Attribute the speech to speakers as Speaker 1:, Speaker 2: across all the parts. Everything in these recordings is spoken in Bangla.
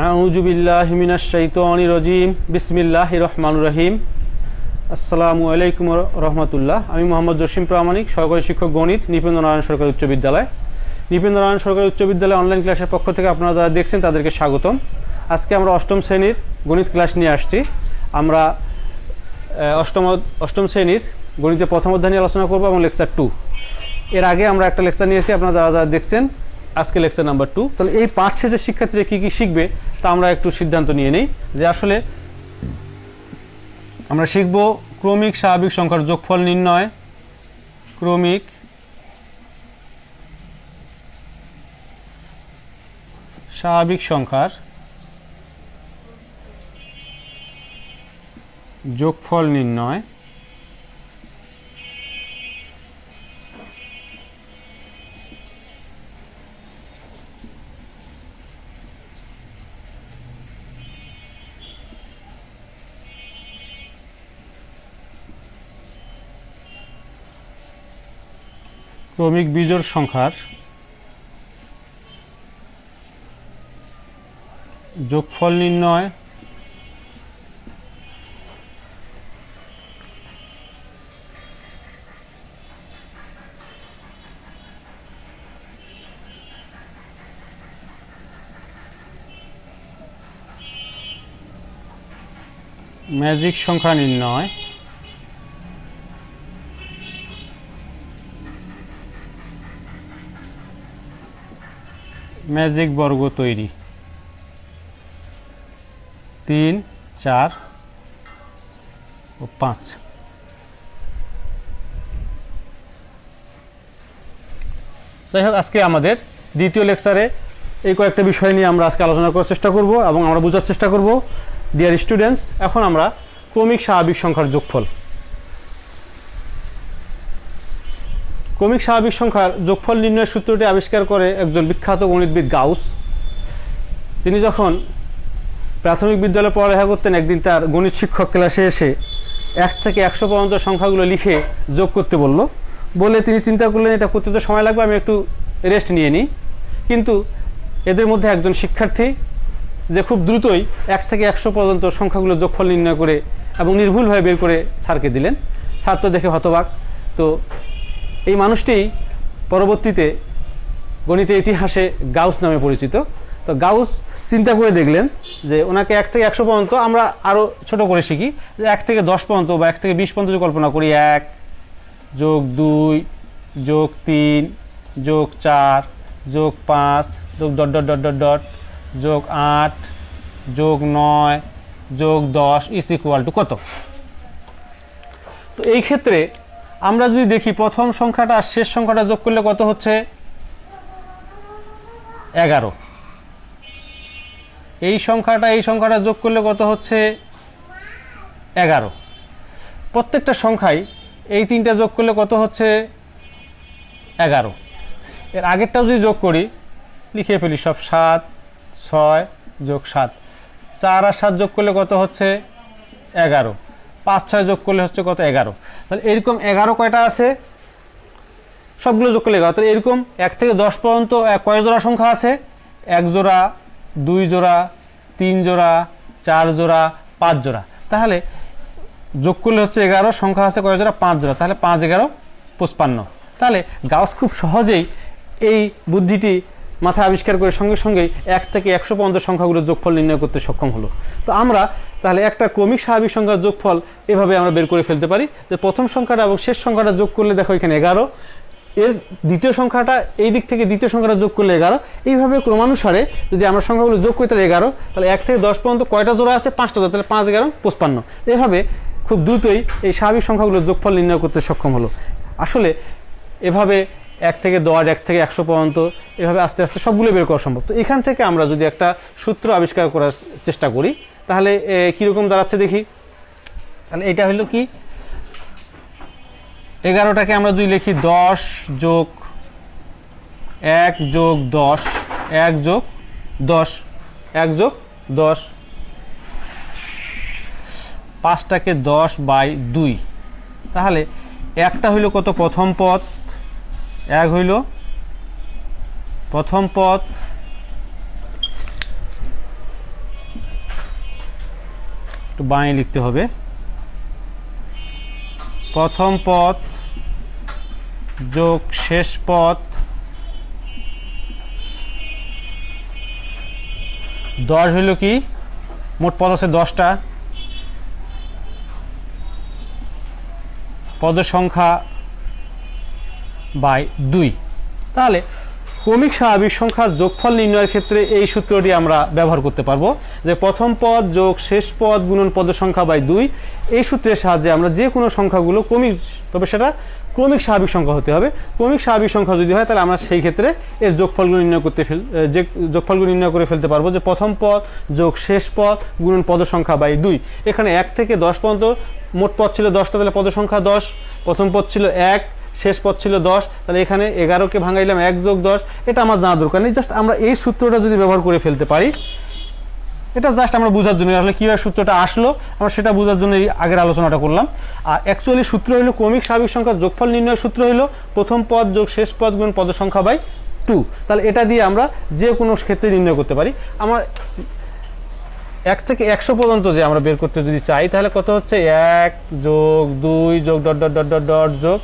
Speaker 1: আউজুবিল্লাহমিনাশাইতনিরজিম বিসমিল্লাহ রহমান রহিম আসসালামু আলাইকুম রহমতুল্লাহ আমি মোহাম্মদ জসিম প্রামাণিক সহকারী শিক্ষক গণিত নারায়ণ সরকারি উচ্চ বিদ্যালয় নিপেন্দ্র নারায়ণ সরকারি উচ্চ বিদ্যালয় অনলাইন ক্লাসের পক্ষ থেকে আপনারা যারা দেখছেন তাদেরকে স্বাগতম আজকে আমরা অষ্টম শ্রেণীর গণিত ক্লাস নিয়ে আসছি আমরা অষ্টম অষ্টম শ্রেণীর গণিতে প্রথম অধ্যায় নিয়ে আলোচনা করবো এবং লেকচার টু এর আগে আমরা একটা লেকচার নিয়েছি আপনারা যারা যারা দেখছেন আজকে লেকচার নাম্বার টু তাহলে এই পাঁচ শেষের শিক্ষার্থীরা কী কী শিখবে তা আমরা একটু সিদ্ধান্ত নিয়ে নিই যে আসলে আমরা শিখব ক্রমিক স্বাভাবিক সংখ্যার যোগফল নির্ণয় ক্রমিক স্বাভাবিক সংখ্যার যোগফল নির্ণয় ক্রমিক বিজোড় সংখ্যার যোগফল নির্ণয় ম্যাজিক সংখ্যা নির্ণয় ম্যাজিক বর্গ তৈরি তিন চার ও পাঁচ যাই হোক আজকে আমাদের দ্বিতীয় লেকচারে এই কয়েকটা বিষয় নিয়ে আমরা আজকে আলোচনা করার চেষ্টা করব এবং আমরা বোঝার চেষ্টা করব ডিয়ার স্টুডেন্টস এখন আমরা ক্রমিক স্বাভাবিক সংখ্যার যোগফল ক্রমিক স্বাভাবিক সংখ্যার যোগফল নির্ণয়ের সূত্রটি আবিষ্কার করে একজন বিখ্যাত গণিতবিদ গাউস তিনি যখন প্রাথমিক বিদ্যালয়ে পড়ালেখা করতেন একদিন তার গণিত শিক্ষক ক্লাসে এসে এক থেকে একশো পর্যন্ত সংখ্যাগুলো লিখে যোগ করতে বলল বলে তিনি চিন্তা করলেন এটা করতে তো সময় লাগবে আমি একটু রেস্ট নিয়ে নিই কিন্তু এদের মধ্যে একজন শিক্ষার্থী যে খুব দ্রুতই এক থেকে একশো পর্যন্ত সংখ্যাগুলো যোগফল নির্ণয় করে এবং নির্ভুলভাবে বের করে ছাড়কে দিলেন ছাত্র দেখে হতবাক তো এই মানুষটি পরবর্তীতে গণিতের ইতিহাসে গাউস নামে পরিচিত তো গাউস চিন্তা করে দেখলেন যে ওনাকে এক থেকে একশো পর্যন্ত আমরা আরও ছোট করে শিখি যে এক থেকে দশ পর্যন্ত বা এক থেকে বিশ পর্যন্ত যদি কল্পনা করি এক যোগ দুই যোগ তিন যোগ চার যোগ পাঁচ যোগ dot dot dot dot dot যোগ আট যোগ নয় যোগ দশ ইস ইকুয়াল টু কত তো এই ক্ষেত্রে আমরা যদি দেখি প্রথম সংখ্যাটা আর শেষ সংখ্যাটা যোগ করলে কত হচ্ছে এগারো এই সংখ্যাটা এই সংখ্যাটা যোগ করলে কত হচ্ছে এগারো প্রত্যেকটা সংখ্যায় এই তিনটা যোগ করলে কত হচ্ছে এগারো এর আগেরটাও যদি যোগ করি লিখে ফেলি সব সাত ছয় যোগ সাত চার আর সাত যোগ করলে কত হচ্ছে এগারো পাঁচ ছয় যোগ করলে হচ্ছে কত এগারো তাহলে এরকম এগারো কয়টা আছে সবগুলো যোগ করলে এগারো তাহলে এরকম এক থেকে দশ পর্যন্ত কয় জোড়া সংখ্যা আছে এক জোড়া দুই জোড়া তিন জোড়া চার জোড়া পাঁচ জোড়া তাহলে যোগ করলে হচ্ছে এগারো সংখ্যা আছে কয় জোড়া পাঁচ জোড়া তাহলে পাঁচ এগারো পঁচপান্ন তাহলে গাউস খুব সহজেই এই বুদ্ধিটি মাথা আবিষ্কার করে সঙ্গে সঙ্গেই এক থেকে একশো পর্যন্ত সংখ্যাগুলো যোগফল নির্ণয় করতে সক্ষম হলো তো আমরা তাহলে একটা ক্রমিক স্বাভাবিক সংখ্যার যোগফল এভাবে আমরা বের করে ফেলতে পারি যে প্রথম সংখ্যাটা এবং শেষ সংখ্যাটা যোগ করলে দেখো এখানে এগারো এর দ্বিতীয় সংখ্যাটা এই দিক থেকে দ্বিতীয় সংখ্যাটা যোগ করলে এগারো এইভাবে ক্রমানুসারে যদি আমরা সংখ্যাগুলো যোগ করি তাহলে এগারো তাহলে এক থেকে দশ পর্যন্ত কয়টা জোড়া আছে পাঁচটা জোড়া তাহলে পাঁচ এগারো পঁচপান্ন এভাবে খুব দ্রুতই এই স্বাভাবিক সংখ্যাগুলো যোগফল নির্ণয় করতে সক্ষম হলো আসলে এভাবে এক থেকে দশ এক থেকে একশো পর্যন্ত এভাবে আস্তে আস্তে সবগুলো বের করা সম্ভব তো এখান থেকে আমরা যদি একটা সূত্র আবিষ্কার করার চেষ্টা করি তাহলে কীরকম দাঁড়াচ্ছে দেখি তাহলে এটা হলো কি এগারোটাকে আমরা যদি লিখি দশ যোগ এক যোগ দশ এক যোগ দশ এক যোগ দশ পাঁচটাকে দশ বাই দুই তাহলে একটা হইল কত প্রথম পথ এক হইল প্রথম পথ একটু বাঁয়ে লিখতে হবে প্রথম পথ যোগ শেষ পথ দশ হইল কি মোট পদ আছে দশটা পদ সংখ্যা বাই দুই তাহলে ক্রমিক স্বাভাবিক সংখ্যার যোগফল নির্ণয়ের ক্ষেত্রে এই সূত্রটি আমরা ব্যবহার করতে পারবো যে প্রথম পদ যোগ শেষ পদ গুণন পদের সংখ্যা বাই দুই এই সূত্রের সাহায্যে আমরা যে কোনো সংখ্যাগুলো ক্রমিক তবে সেটা ক্রমিক স্বাভাবিক সংখ্যা হতে হবে ক্রমিক স্বাভাবিক সংখ্যা যদি হয় তাহলে আমরা সেই ক্ষেত্রে এর যোগফলগুলো নির্ণয় করতে ফেল যে যোগফলগুলো নির্ণয় করে ফেলতে পারবো যে প্রথম পদ যোগ শেষ পদ গুণন পদ সংখ্যা বাই দুই এখানে এক থেকে দশ পর্যন্ত মোট পদ ছিল দশটা তাহলে পদ সংখ্যা দশ প্রথম পদ ছিল এক শেষ পথ ছিল দশ তাহলে এখানে এগারোকে ভাঙাইলাম এক যোগ দশ এটা আমার জানা দরকার নেই জাস্ট আমরা এই সূত্রটা যদি ব্যবহার করে ফেলতে পারি এটা জাস্ট আমরা বোঝার জন্য আসলে কীভাবে সূত্রটা আসলো আমরা সেটা বোঝার জন্য এই আগের আলোচনাটা করলাম আর অ্যাকচুয়ালি সূত্র হলো ক্রমিক স্বাভাবিক সংখ্যার যোগফল নির্ণয়ের সূত্র হলো প্রথম পদ যোগ শেষ পদ গুণ পদ সংখ্যা বাই টু তাহলে এটা দিয়ে আমরা যে কোনো ক্ষেত্রে নির্ণয় করতে পারি আমার এক থেকে একশো পর্যন্ত যে আমরা বের করতে যদি চাই তাহলে কত হচ্ছে এক যোগ দুই যোগ dot dot dot dot dot যোগ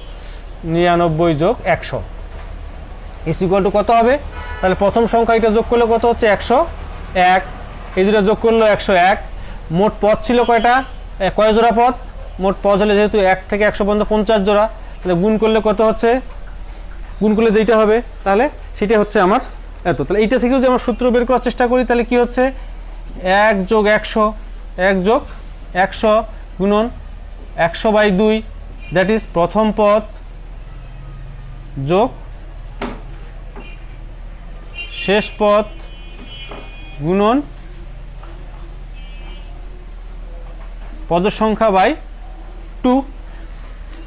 Speaker 1: নিরানব্বই যোগ একশো এস ইকুয়াল টু কত হবে তাহলে প্রথম সংখ্যা এটা যোগ করলে কত হচ্ছে একশো এক এই দুটা যোগ করলো একশো এক মোট পথ ছিল কয়টা কয় জোড়া পথ মোট পথ হলে যেহেতু এক থেকে একশো পর্যন্ত পঞ্চাশ জোড়া তাহলে গুণ করলে কত হচ্ছে গুণ করলে যেইটা হবে তাহলে সেটা হচ্ছে আমার এত তাহলে এইটা থেকেও যদি আমার সূত্র বের করার চেষ্টা করি তাহলে কি হচ্ছে এক যোগ একশো এক যোগ একশো গুণন একশো বাই দুই দ্যাট ইজ প্রথম পথ যোগ শেষ পথ গুণন পদসংখ্যা বাই টু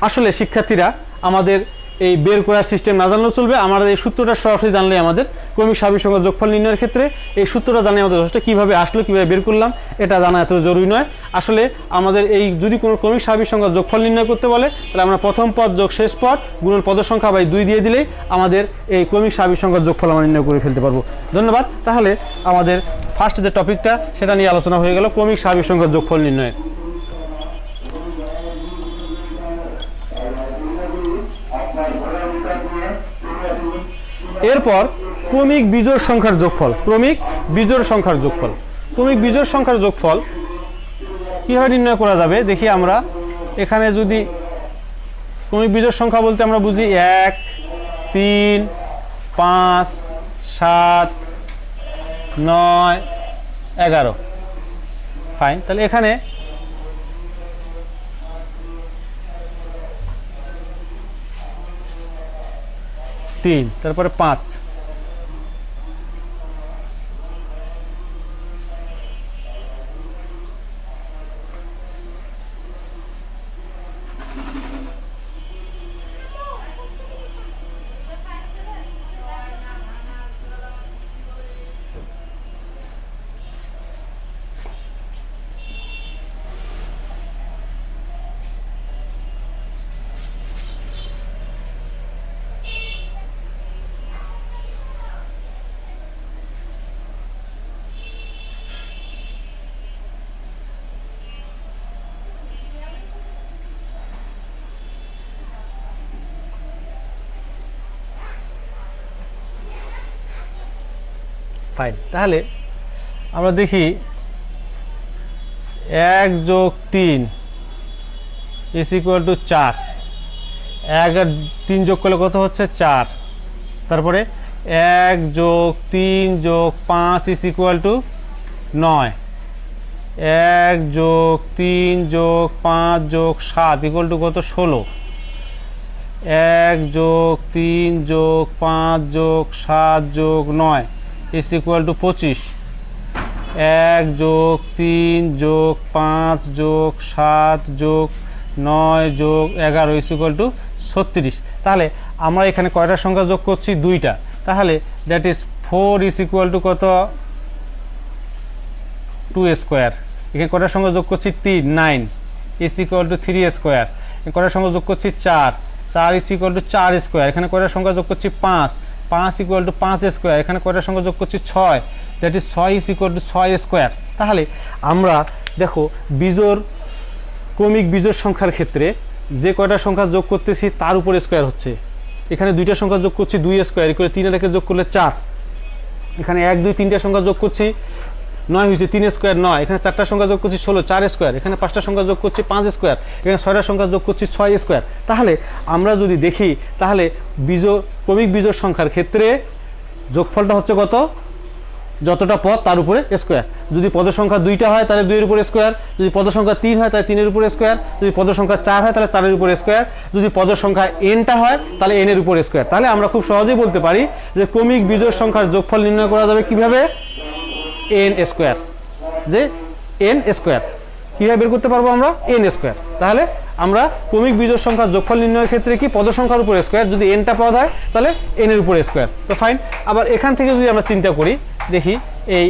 Speaker 1: আসলে শিক্ষার্থীরা আমাদের এই বের করার সিস্টেম না জানলেও চলবে আমাদের এই সূত্রটা সরাসরি জানলে আমাদের ক্রমিক স্বাভাবিক সংখ্যা যোগফল নির্ণয়ের ক্ষেত্রে এই সূত্রটা জানিয়ে আমাদের যথেষ্ট কীভাবে আসলো কীভাবে বের করলাম এটা জানা এত জরুরি নয় আসলে আমাদের এই যদি কোনো ক্রমিক স্বাভাবিক সংখ্যা যোগফল নির্ণয় করতে বলে তাহলে আমরা প্রথম পদ যোগ শেষ পদ গুণের পদ সংখ্যা বাই দুই দিয়ে দিলেই আমাদের এই ক্রমিক স্বাভাবিক সংখ্যা যোগফল আমরা নির্ণয় করে ফেলতে পারবো ধন্যবাদ তাহলে আমাদের ফার্স্ট যে টপিকটা সেটা নিয়ে আলোচনা হয়ে গেল ক্রমিক স্বাভাবিক সংখ্যা যোগফল নির্ণয় এরপর ক্রমিক বিজোড় সংখ্যার যোগফল ক্রমিক বিজোড় সংখ্যার যোগফল ক্রমিক বিজোড় সংখ্যার যোগফল কীভাবে নির্ণয় করা যাবে দেখি আমরা এখানে যদি ক্রমিক বিজোড় সংখ্যা বলতে আমরা বুঝি এক তিন পাঁচ সাত নয় এগারো ফাইন তাহলে এখানে তিন তারপরে পাঁচ ফাইন তাহলে আমরা দেখি এক যোগ তিন ইস ইকুয়াল টু চার এক আর তিন যোগ করলে কত হচ্ছে চার তারপরে এক যোগ তিন যোগ পাঁচ ইস ইকুয়াল টু নয় এক যোগ তিন যোগ পাঁচ যোগ সাত ইকুয়াল টু কত ষোলো এক যোগ তিন যোগ পাঁচ যোগ সাত যোগ নয় ইস ইকুয়াল টু পঁচিশ এক যোগ তিন যোগ পাঁচ যোগ সাত যোগ নয় যোগ এগারো ইস ইকুয়াল টু ছত্রিশ তাহলে আমরা এখানে কয়টা সংখ্যা যোগ করছি দুইটা তাহলে that is four is equal to কত টু স্কোয়ার এখানে কটার সংখ্যা যোগ করছি তিন nine is equal to three square কটার সঙ্গে যোগ করছি চার চার ইস ইকুয়াল টু চার স্কোয়ার এখানে কটার সংখ্যা যোগ করছি পাঁচ পাঁচ ইকুয়াল টু পাঁচ স্কোয়ার এখানে কয়টার সঙ্গে যোগ করছি ছয় দ্যাট ইজ ছয় ইস ইকুয়াল টু ছয় স্কোয়ার তাহলে আমরা দেখো বিজোর ক্রমিক বিজোর সংখ্যার ক্ষেত্রে যে কয়টা সংখ্যা যোগ করতেছি তার উপর স্কোয়ার হচ্ছে এখানে দুইটা সংখ্যা যোগ করছি দুই স্কোয়ার করে তিনটাকে যোগ করলে চার এখানে এক দুই তিনটা সংখ্যা যোগ করছি নয় হয়েছে তিন স্কোয়ার নয় এখানে চারটা সংখ্যা যোগ করছি ষোলো চার স্কোয়ার এখানে পাঁচটা সংখ্যা যোগ করছি পাঁচ স্কোয়ার এখানে ছয়টা সংখ্যা যোগ করছি ছয় স্কোয়ার তাহলে আমরা যদি দেখি তাহলে বীজ ক্রমিক বীজোর সংখ্যার ক্ষেত্রে যোগফলটা হচ্ছে কত যতটা পদ তার উপরে স্কোয়ার যদি সংখ্যা দুইটা হয় তাহলে দুইয়ের উপরে স্কোয়ার যদি সংখ্যা তিন হয় তাহলে তিনের উপরে স্কোয়ার যদি পদসংখ্যা চার হয় তাহলে চারের উপরে স্কোয়ার যদি সংখ্যা এনটা হয় তাহলে এনের উপরে স্কোয়ার তাহলে আমরা খুব সহজেই বলতে পারি যে ক্রমিক বিজয় সংখ্যার যোগফল নির্ণয় করা যাবে কিভাবে এন স্কোয়ার যে এন স্কোয়ার কীভাবে বের করতে পারবো আমরা এন স্কোয়ার তাহলে আমরা ক্রমিক বিজয় সংখ্যার যোগফল নির্ণয়ের ক্ষেত্রে কি পদ সংখ্যার উপর স্কোয়ার যদি এনটা পদ হয় তাহলে এনের উপর স্কোয়ার তো ফাইন আবার এখান থেকে যদি আমরা চিন্তা করি দেখি এই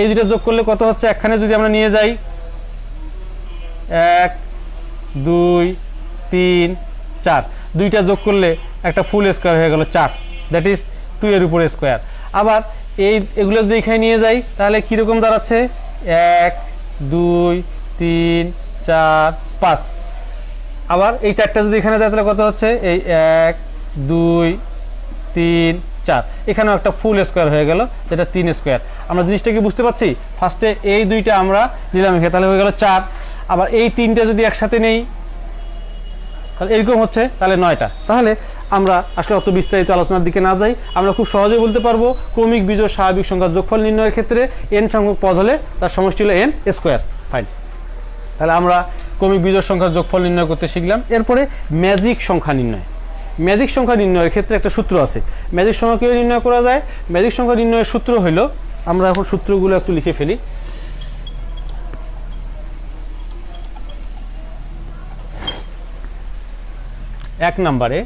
Speaker 1: এই দুটা যোগ করলে কত হচ্ছে একখানে যদি আমরা নিয়ে যাই এক দুই তিন চার দুইটা যোগ করলে একটা ফুল স্কোয়ার হয়ে গেল চার দ্যাট ইজ টু এর উপরে স্কোয়ার আবার এই এগুলো যদি এখানে নিয়ে যাই তাহলে কীরকম দাঁড়াচ্ছে এক দুই তিন চার পাঁচ আবার এই চারটা যদি এখানে যায় তাহলে কত হচ্ছে এই এক দুই তিন চার এখানেও একটা ফুল স্কোয়ার হয়ে গেল যেটা তিন স্কোয়ার আমরা জিনিসটা কি বুঝতে পারছি ফার্স্টে এই দুইটা আমরা নিলাম এখানে তাহলে হয়ে গেল চার আবার এই তিনটা যদি একসাথে নেই তাহলে এরকম হচ্ছে তাহলে নয়টা তাহলে আমরা আসলে অত বিস্তারিত আলোচনার দিকে না যাই আমরা খুব সহজে বলতে পারবো ক্রমিক বিজয় স্বাভাবিক সংখ্যার যোগফল নির্ণয়ের ক্ষেত্রে এন সংখ্যক পদ হলে তার সমষ্টি হলো এন স্কোয়ার ফাইন তাহলে আমরা ক্রমিক বিজয় সংখ্যার যোগফল নির্ণয় করতে শিখলাম এরপরে ম্যাজিক সংখ্যা নির্ণয় ম্যাজিক সংখ্যা নির্ণয়ের ক্ষেত্রে একটা সূত্র আছে ম্যাজিক সংখ্যা কীভাবে নির্ণয় করা যায় ম্যাজিক সংখ্যা নির্ণয়ের সূত্র হলো আমরা এখন সূত্রগুলো একটু লিখে ফেলি এক নম্বরে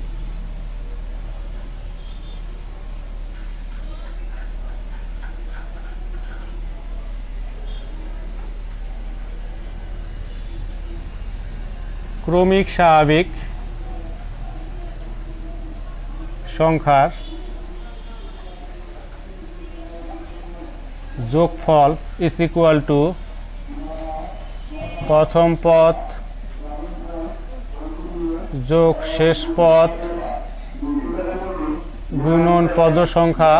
Speaker 1: ক্রমিক স্বাভাবিক সংখ্যার যোগফল ইজ ইকুয়াল টু প্রথম পথ যোগ শেষ পথ গুণন পদ সংখ্যা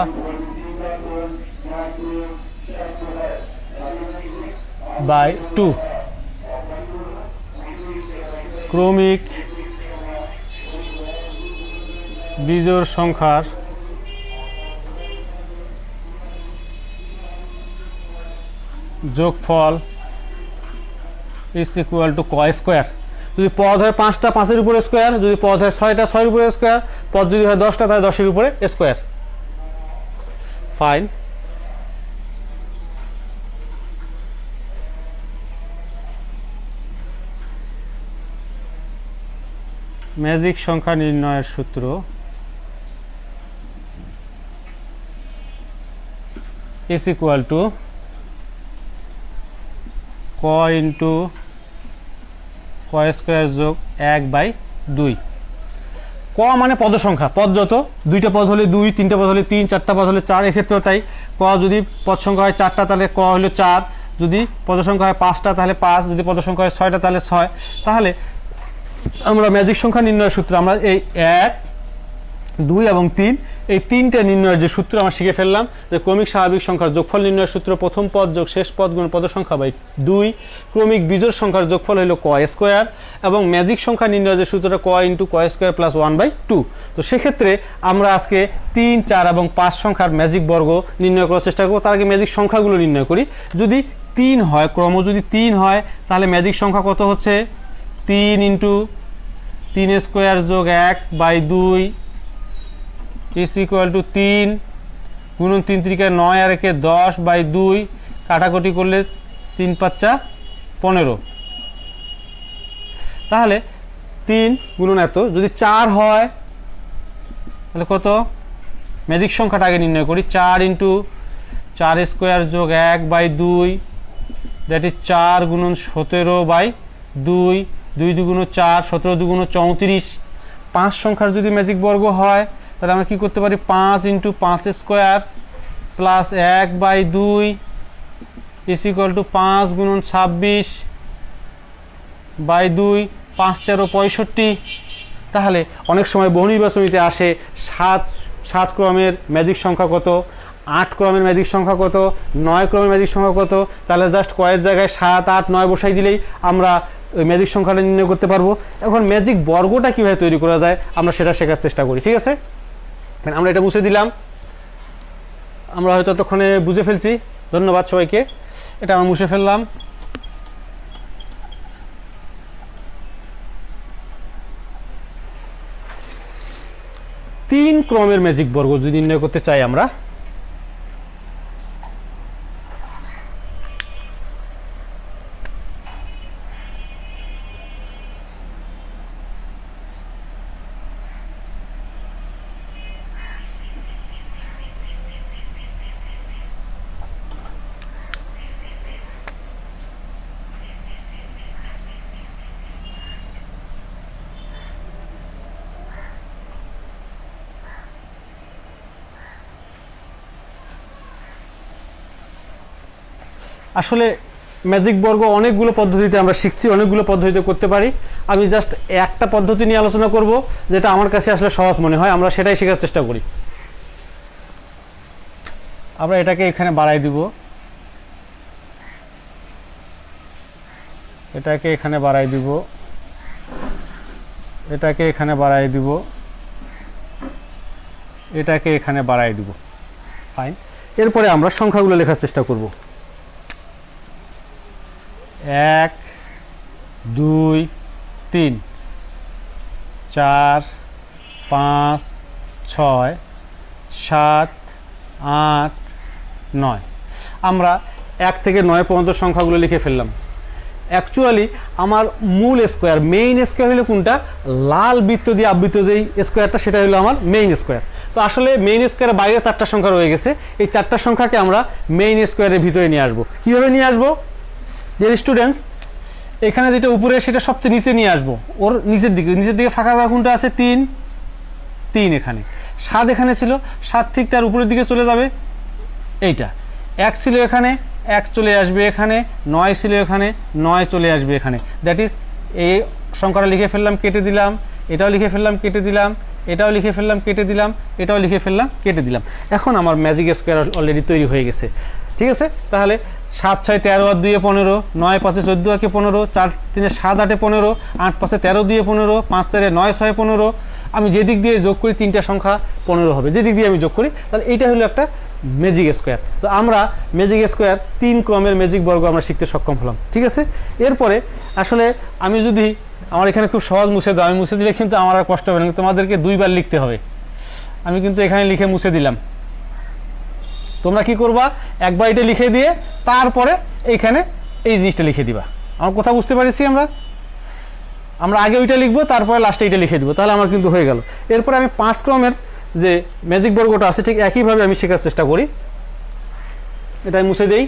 Speaker 1: বাই টু ক্রমিক বিজোর সংখ্যার যোগফল ইজ ইকুয়াল টু ক স্কোয়ার যদি পদ হয় পাঁচটা পাঁচের উপরে স্কোয়ার যদি পদ হয় ছয়টা ছয়ের উপরে স্কোয়ার পদ যদি হয় দশটা তাহলে দশের উপরে স্কোয়ার ফাইন ম্যাজিক সংখ্যা নির্ণয়ের সূত্র ইস ইকুয়াল টু ক ইন্টু ক স্কোয়ার যোগ এক বাই দুই ক মানে পদ সংখ্যা পদ যত দুইটা পদ হলে দুই তিনটা পদ হলে তিন চারটা পদ হলে চার এক্ষেত্রেও তাই ক যদি পদ সংখ্যা হয় চারটা তাহলে ক হলো চার যদি পদ সংখ্যা হয় পাঁচটা তাহলে পাঁচ যদি পদ সংখ্যা হয় ছয়টা তাহলে ছয় তাহলে আমরা ম্যাজিক সংখ্যা নির্ণয়ের সূত্র আমরা এই এক দুই এবং তিন এই তিনটা নির্ণয়ের যে সূত্র আমরা শিখে ফেললাম যে ক্রমিক স্বাভাবিক সংখ্যার যোগফল নির্ণয়ের সূত্র প্রথম পদ যোগ শেষ পদ গুণ পদ সংখ্যা বাই দুই ক্রমিক বিজোড় সংখ্যার যোগফল হলো ক স্কোয়ার এবং ম্যাজিক সংখ্যা নির্ণয়ের যে সূত্রটা ক ইন্টু ক square plus one by two তো সেক্ষেত্রে আমরা আজকে তিন চার এবং পাঁচ সংখ্যার ম্যাজিক বর্গ নির্ণয় করার চেষ্টা করবো তার আগে ম্যাজিক সংখ্যাগুলো নির্ণয় করি যদি তিন হয় ক্রম যদি তিন হয় তাহলে ম্যাজিক সংখ্যা কত হচ্ছে তিন ইন্টু তিন স্কোয়ার যোগ এক বাই দুই ইস ইকুয়াল টু তিন গুণন তিন তিরিকা নয় আর একে দশ বাই দুই কাটাকুটি করলে তিন পাচ্চা পনেরো তাহলে তিন গুণন এত যদি চার হয় তাহলে কত ম্যাজিক সংখ্যাটা আগে নির্ণয় করি চার ইন্টু চার স্কোয়ার যোগ এক বাই দুই দ্যাট ইজ চার গুণন সতেরো বাই দুই দুই দুগুণ চার সতেরো দুগুণ চৌত্রিশ পাঁচ সংখ্যার যদি ম্যাজিক বর্গ হয় তাহলে আমরা কি করতে পারি পাঁচ ইন্টু পাঁচ স্কোয়ার প্লাস এক বাই দুই ইস ইকুয়াল টু পাঁচ গুণন ছাব্বিশ বাই দুই পাঁচ তেরো পঁয়ষট্টি তাহলে অনেক সময় বহু নির্বাচনীতে আসে সাত সাত ক্রমের ম্যাজিক সংখ্যা কত আট ক্রমের ম্যাজিক সংখ্যা কত নয় ক্রমের ম্যাজিক সংখ্যা কত তাহলে জাস্ট কয়েক জায়গায় সাত আট নয় বসাই দিলেই আমরা ওই ম্যাজিক সংখ্যাটা নির্ণয় করতে পারবো এখন ম্যাজিক বর্গটা কীভাবে তৈরি করা যায় আমরা সেটা শেখার চেষ্টা করি ঠিক আছে মানে আমরা এটা বুঝে দিলাম আমরা হয়তো ততক্ষণে বুঝে ফেলছি ধন্যবাদ সবাইকে এটা আমরা মুছে ফেললাম তিন ক্রমের ম্যাজিক বর্গ যদি নির্ণয় করতে চাই আমরা আসলে ম্যাজিক বর্গ অনেকগুলো পদ্ধতিতে আমরা শিখছি অনেকগুলো পদ্ধতিতে করতে পারি আমি জাস্ট একটা পদ্ধতি নিয়ে আলোচনা করব যেটা আমার কাছে আসলে সহজ মনে হয় আমরা সেটাই শেখার চেষ্টা করি আমরা এটাকে এখানে বাড়াই দিব এটাকে এখানে বাড়াই দিব এটাকে এখানে বাড়াই দিব এটাকে এখানে বাড়াই দিব ফাইন এরপরে আমরা সংখ্যাগুলো লেখার চেষ্টা করব এক দুই তিন চার পাঁচ ছয় সাত আট নয় আমরা এক থেকে নয় পর্যন্ত সংখ্যাগুলো লিখে ফেললাম অ্যাকচুয়ালি আমার মূল স্কোয়ার মেইন স্কোয়ার হলো কোনটা লাল বৃত্ত দিয়ে আবৃত যেই স্কোয়ারটা সেটা হলো আমার মেইন স্কোয়ার তো আসলে মেইন স্কোয়ারের বাইরে চারটা সংখ্যা রয়ে গেছে এই চারটা সংখ্যাকে আমরা মেইন স্কোয়ারের ভিতরে নিয়ে আসবো কীভাবে নিয়ে আসবো যে স্টুডেন্টস এখানে যেটা উপরে সেটা সবচেয়ে নিচে নিয়ে আসবো ওর নিচের দিকে নিচের দিকে ফাঁকা জায়গা কোনটা আছে তিন তিন এখানে সাত এখানে ছিল সাত ঠিক তার উপরের দিকে চলে যাবে এইটা এক ছিল এখানে এক চলে আসবে এখানে নয় ছিল এখানে নয় চলে আসবে এখানে দ্যাট ইজ এই সংখ্যাটা লিখে ফেললাম কেটে দিলাম এটাও লিখে ফেললাম কেটে দিলাম এটাও লিখে ফেললাম কেটে দিলাম এটাও লিখে ফেললাম কেটে দিলাম এখন আমার ম্যাজিক স্কোয়ার অলরেডি তৈরি হয়ে গেছে ঠিক আছে তাহলে সাত ছয় তেরো আর দুয়ে পনেরো নয় পাঁচে চোদ্দো আঁকে পনেরো চার তিনে সাত আটে পনেরো আট পাঁচে তেরো দুয়ে পনেরো পাঁচ চারে নয় ছয় পনেরো আমি যেদিক দিয়ে যোগ করি তিনটা সংখ্যা পনেরো হবে যেদিক দিয়ে আমি যোগ করি তাহলে এইটা হলো একটা ম্যাজিক স্কোয়ার তো আমরা ম্যাজিক স্কোয়ার তিন ক্রমের ম্যাজিক বর্গ আমরা শিখতে সক্ষম হলাম ঠিক আছে এরপরে আসলে আমি যদি আমার এখানে খুব সহজ মুছে দাও আমি মুছে দিলে কিন্তু আমার আর কষ্ট হবে না তোমাদেরকে দুইবার লিখতে হবে আমি কিন্তু এখানে লিখে মুছে দিলাম তোমরা কি করবা একবার এটা লিখে দিয়ে তারপরে এইখানে এই জিনিসটা লিখে দিবা আমার কথা বুঝতে পারছি আমরা আমরা আগে ওইটা লিখবো তারপরে লাস্টে এটা লিখে দিব তাহলে আমার কিন্তু হয়ে গেল এরপরে আমি পাঁচ ক্রমের যে ম্যাজিক বর্গটা আছে ঠিক একইভাবে আমি শেখার চেষ্টা করি এটা মুছে দিই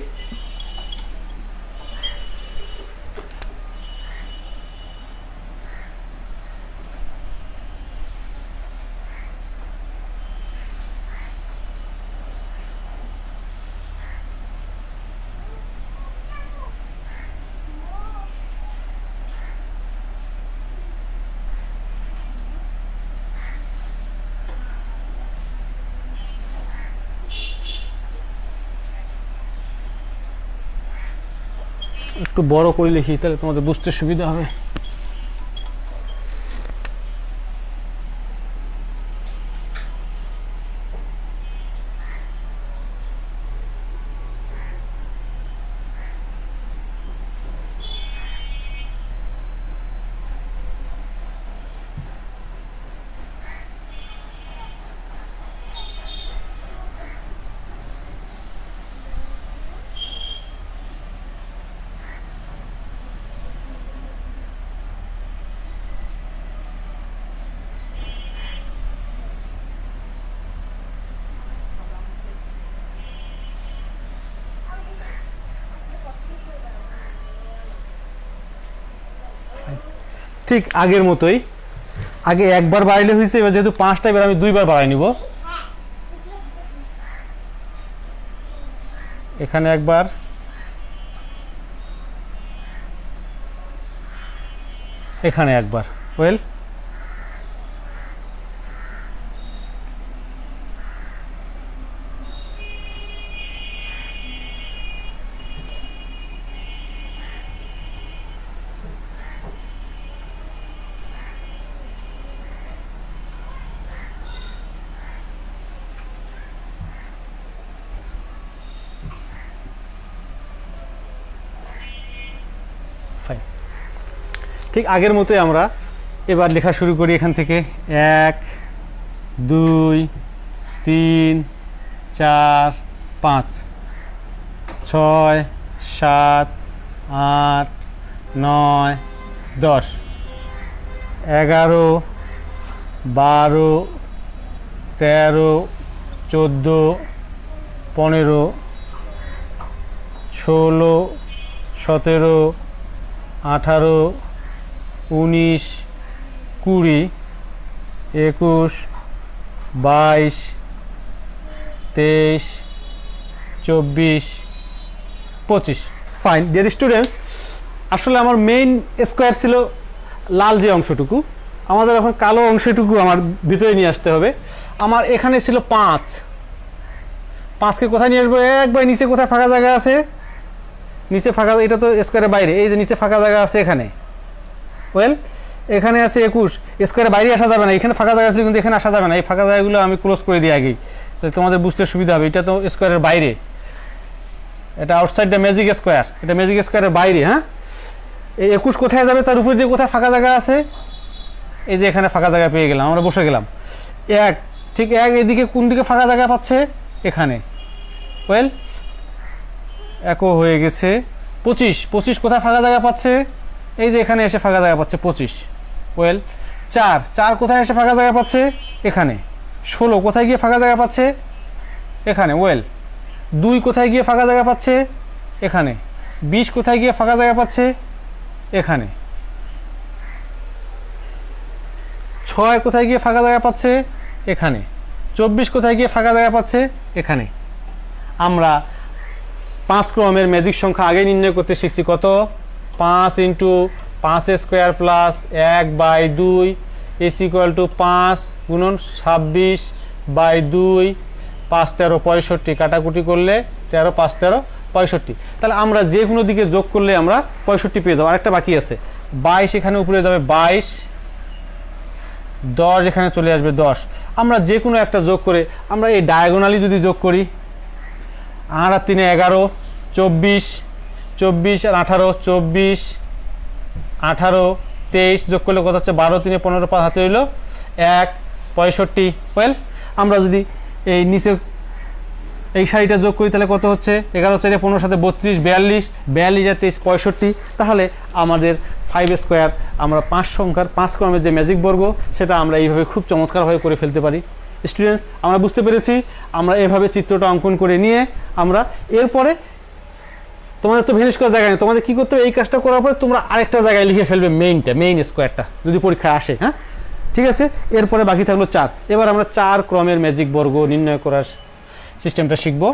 Speaker 1: একটু বড় করে লিখি তাহলে তোমাদের বুঝতে সুবিধা হবে ঠিক আগের মতোই আগে একবার বাড়াইলে হয়েছে এবার যেহেতু পাঁচটা এবার আমি দুইবার বাড়াই নিব এখানে একবার এখানে একবার ওয়েল ঠিক আগের মতোই আমরা এবার লেখা শুরু করি এখান থেকে এক দুই তিন চার পাঁচ ছয় সাত আট নয় দশ এগারো বারো তেরো চোদ্দো পনেরো ষোলো সতেরো আঠারো উনিশ কুড়ি একুশ বাইশ তেইশ চব্বিশ পঁচিশ ফাইন ডিয়ার স্টুডেন্টস আসলে আমার মেইন স্কোয়ার ছিল লাল যে অংশটুকু আমাদের এখন কালো অংশটুকু আমার ভিতরে নিয়ে আসতে হবে আমার এখানে ছিল পাঁচ পাঁচকে কোথায় নিয়ে আসবো একবার নিচে কোথায় ফাঁকা জায়গা আছে নিচে ফাঁকা এটা তো স্কোয়ারের বাইরে এই যে নিচে ফাঁকা জায়গা আছে এখানে ওয়েল এখানে আছে একুশ স্কোয়ারে বাইরে আসা যাবে না এখানে ফাঁকা জায়গা ছিল কিন্তু এখানে আসা যাবে না এই ফাঁকা জায়গাগুলো আমি ক্লোজ করে দিই আগেই তোমাদের বুঝতে সুবিধা হবে এটা তো স্কোয়ারের বাইরে এটা আউটসাইড ম্যাজিক স্কোয়ার এটা ম্যাজিক স্কোয়ারের বাইরে হ্যাঁ এই একুশ কোথায় যাবে তার উপর দিয়ে কোথায় ফাঁকা জায়গা আছে এই যে এখানে ফাঁকা জায়গা পেয়ে গেলাম আমরা বসে গেলাম এক ঠিক এক এদিকে কোন দিকে ফাঁকা জায়গা পাচ্ছে এখানে ওয়েল একও হয়ে গেছে পঁচিশ পঁচিশ কোথায় ফাঁকা জায়গা পাচ্ছে এই যে এখানে এসে ফাঁকা জায়গা পাচ্ছে পঁচিশ ওয়েল চার চার কোথায় এসে ফাঁকা জায়গা পাচ্ছে এখানে ষোলো কোথায় গিয়ে ফাঁকা জায়গা পাচ্ছে এখানে ওয়েল দুই কোথায় গিয়ে ফাঁকা জায়গা পাচ্ছে এখানে বিশ কোথায় গিয়ে ফাঁকা জায়গা পাচ্ছে এখানে ছয় কোথায় গিয়ে ফাঁকা জায়গা পাচ্ছে এখানে চব্বিশ কোথায় গিয়ে ফাঁকা জায়গা পাচ্ছে এখানে আমরা পাঁচ ক্রমের ম্যাজিক সংখ্যা আগে নির্ণয় করতে শিখছি কত পাঁচ ইন্টু পাঁচ স্কোয়ার প্লাস এক বাই দুই ইস ইকুয়াল টু পাঁচ গুণন ছাব্বিশ বাই দুই পাঁচ তেরো পঁয়ষট্টি কাটাকুটি করলে তেরো পাঁচ তেরো পঁয়ষট্টি তাহলে আমরা যে কোনো দিকে যোগ করলে আমরা পঁয়ষট্টি পেয়ে যাবো আরেকটা বাকি আছে বাইশ এখানে উপরে যাবে বাইশ দশ এখানে চলে আসবে দশ আমরা যে কোনো একটা যোগ করে আমরা এই ডায়াগোনালি যদি যোগ করি আট তিনে এগারো চব্বিশ চব্বিশ আর আঠারো চব্বিশ আঠারো তেইশ যোগ করলে কথা হচ্ছে বারো তিনে পনেরো পাঁচ হাতে হইল এক পঁয়ষট্টি ওয়েল আমরা যদি এই নিচে এই শাড়িটা যোগ করি তাহলে কত হচ্ছে এগারো চারে পনেরো সাথে বত্রিশ বিয়াল্লিশ বিয়াল্লিশ আর তেইশ পঁয়ষট্টি তাহলে আমাদের ফাইভ স্কোয়ার আমরা পাঁচ সংখ্যার পাঁচ ক্রমের যে ম্যাজিক বর্গ সেটা আমরা এইভাবে খুব চমৎকারভাবে করে ফেলতে পারি স্টুডেন্টস আমরা বুঝতে পেরেছি আমরা এভাবে চিত্রটা অঙ্কন করে নিয়ে আমরা এরপরে তোমাদের তো ভেনিশ করার জায়গা নেই তোমাদের কি করতে হবে এই কাজটা করার পরে তোমরা আরেকটা জায়গায় লিখে ফেলবে মেইনটা মেইন স্কোয়ারটা যদি পরীক্ষা আসে হ্যাঁ ঠিক আছে এরপরে বাকি থাকলো চার এবার আমরা চার ক্রমের ম্যাজিক বর্গ নির্ণয় করার সিস্টেমটা শিখবো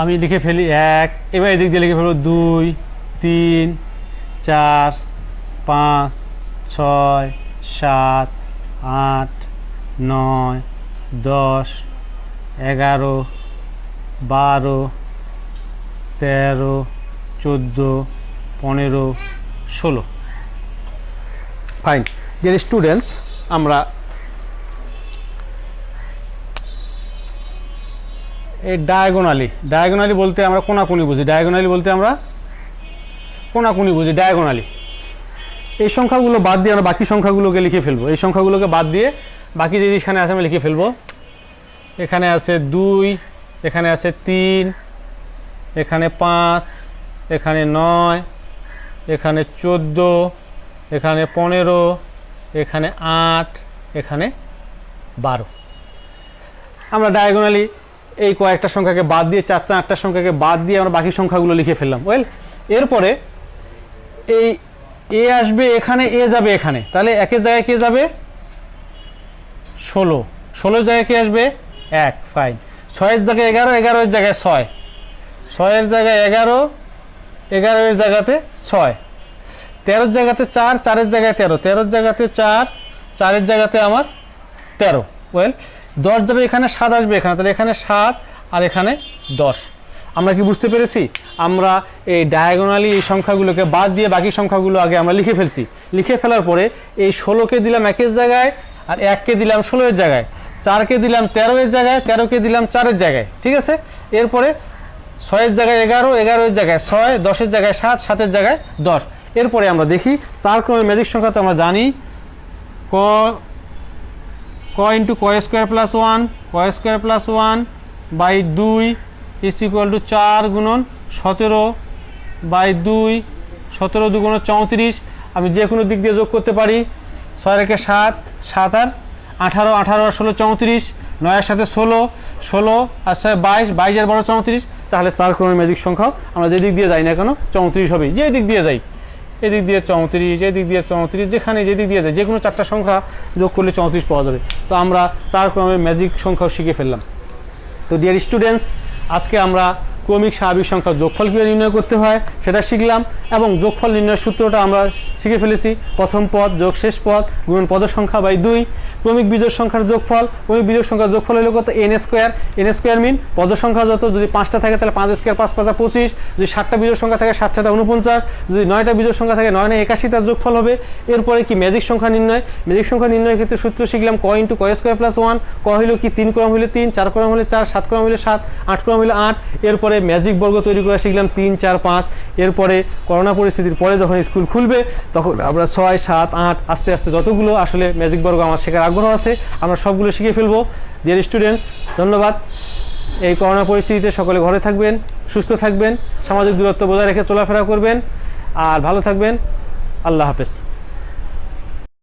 Speaker 1: আমি লিখে ফেলি এক এবার এদিক দিয়ে লিখে ফেলবো দুই তিন চার পাঁচ ছয় সাত আট নয় দশ এগারো বারো তেরো চোদ্দো পনেরো ষোলো ফাইন ডিয়ার স্টুডেন্টস আমরা এই ডায়াগোনালি ডায়াগোনালি বলতে আমরা কোনাকুনি বুঝি ডায়াগোনালি বলতে আমরা কোনাকুনি বুঝি ডায়াগোনালি এই সংখ্যাগুলো বাদ দিয়ে আমরা বাকি সংখ্যাগুলোকে লিখে ফেলবো এই সংখ্যাগুলোকে বাদ দিয়ে বাকি যে এখানে আছে আমরা লিখে ফেলবো এখানে আছে দুই এখানে আছে তিন এখানে পাঁচ এখানে নয় এখানে চোদ্দো এখানে পনেরো এখানে আট এখানে বারো আমরা ডায়াগোনালি এই কয়েকটা সংখ্যাকে বাদ দিয়ে চার চারটা আটটা সংখ্যাকে বাদ দিয়ে আমরা বাকি সংখ্যাগুলো লিখে ফেললাম ওয়েল এরপরে এই এ আসবে এখানে এ যাবে এখানে তাহলে একের জায়গায় কে যাবে ষোলো ষোলোর জায়গায় কে আসবে এক ফাইন ছয়ের জায়গায় এগারো এগারোর জায়গায় ছয় ছয়ের জায়গায় এগারো এগারোর জায়গাতে ছয় তেরোর জায়গাতে চার চারের জায়গায় তেরো তেরোর জায়গাতে চার চারের জায়গাতে আমার তেরো ওয়েল দশ যাবে এখানে সাত আসবে এখানে তাহলে এখানে সাত আর এখানে দশ আমরা কি বুঝতে পেরেছি আমরা এই ডায়াগোনালি এই সংখ্যাগুলোকে বাদ দিয়ে বাকি সংখ্যাগুলো আগে আমরা লিখে ফেলছি লিখে ফেলার পরে এই ষোলোকে দিলাম একের জায়গায় আর এককে দিলাম ষোলোর জায়গায় চারকে দিলাম তেরোয়ের জায়গায় তেরোকে দিলাম চারের জায়গায় ঠিক আছে এরপরে ছয়ের জায়গায় এগারো এগারোর জায়গায় ছয় দশের জায়গায় সাত সাতের জায়গায় দশ এরপরে আমরা দেখি চার ক্রমের ম্যাজিক সংখ্যা তো আমরা জানি ক ক ইন্টু ক স্কোয়ার প্লাস ওয়ান ক স্কোয়ার প্লাস ওয়ান বাই দুই ইস ইকুয়াল টু চার গুণন সতেরো বাই দুই সতেরো দুগুণ চৌত্রিশ আমি যে কোনো দিক দিয়ে যোগ করতে পারি ছয় রেখে সাত সাত আর আঠারো আঠারো আর ষোলো চৌত্রিশ নয়ের সাথে ষোলো ষোলো আর ছয় বাইশ বাইশ আর বারো চৌত্রিশ তাহলে চার ক্রমের ম্যাজিক সংখ্যা আমরা যে দিক দিয়ে যাই না কেন চৌত্রিশ হবে যে দিক দিয়ে যাই এদিক দিয়ে চৌত্রিশ এদিক দিয়ে চৌত্রিশ যেখানে যেদিক দিয়ে যায় যে কোনো চারটা সংখ্যা যোগ করলে চৌত্রিশ পাওয়া যাবে তো আমরা চার ক্রমে ম্যাজিক সংখ্যাও শিখে ফেললাম তো ডিয়ার স্টুডেন্টস আজকে আমরা ক্রমিক স্বাভাবিক সংখ্যার যোগফল কীভাবে নির্ণয় করতে হয় সেটা শিখলাম এবং যোগফল নির্ণয়ের সূত্রটা আমরা শিখে ফেলেছি প্রথম পদ যোগ শেষ পদ গুণ পদের সংখ্যা বাই দুই ক্রমিক বিজয় সংখ্যার যোগফল ক্রমিক বিজয় সংখ্যার যোগফল হলো কত N square N square mean পদ সংখ্যা যত যদি পাঁচটা থাকে তাহলে পাঁচ স্কোয়ার পাঁচ পাঁচা পঁচিশ যদি সাতটা বিজয় সংখ্যা থাকে সাত সাতটা উনপঞ্চাশ যদি নয়টা বিজয় সংখ্যা থাকে নয় নয় একাশি তার যোগফল হবে এরপরে কি ম্যাজিক সংখ্যা নির্ণয় ম্যাজিক সংখ্যা নির্ণয়ের ক্ষেত্রে সূত্র শিখলাম ক ইন্টু ক স্কোয়ার প্লাস ওয়ান ক হলো কি তিন ক্রম হলে তিন চার ক্রম হলে চার সাত ক্রম হলে সাত আট ক্রম হলে আট এরপরে ম্যাজিক বর্গ তৈরি করে শিখলাম তিন চার পাঁচ এরপরে করোনা পরিস্থিতির পরে যখন স্কুল খুলবে তখন আমরা ছয় সাত আট আস্তে আস্তে যতগুলো আসলে ম্যাজিক বর্গ আমার শেখার আগ্রহ আছে আমরা সবগুলো শিখে ফেলবো ডিয়ার স্টুডেন্টস ধন্যবাদ এই করোনা পরিস্থিতিতে সকলে ঘরে থাকবেন সুস্থ থাকবেন সামাজিক দূরত্ব বজায় রেখে চলাফেরা করবেন আর ভালো থাকবেন আল্লাহ হাফেজ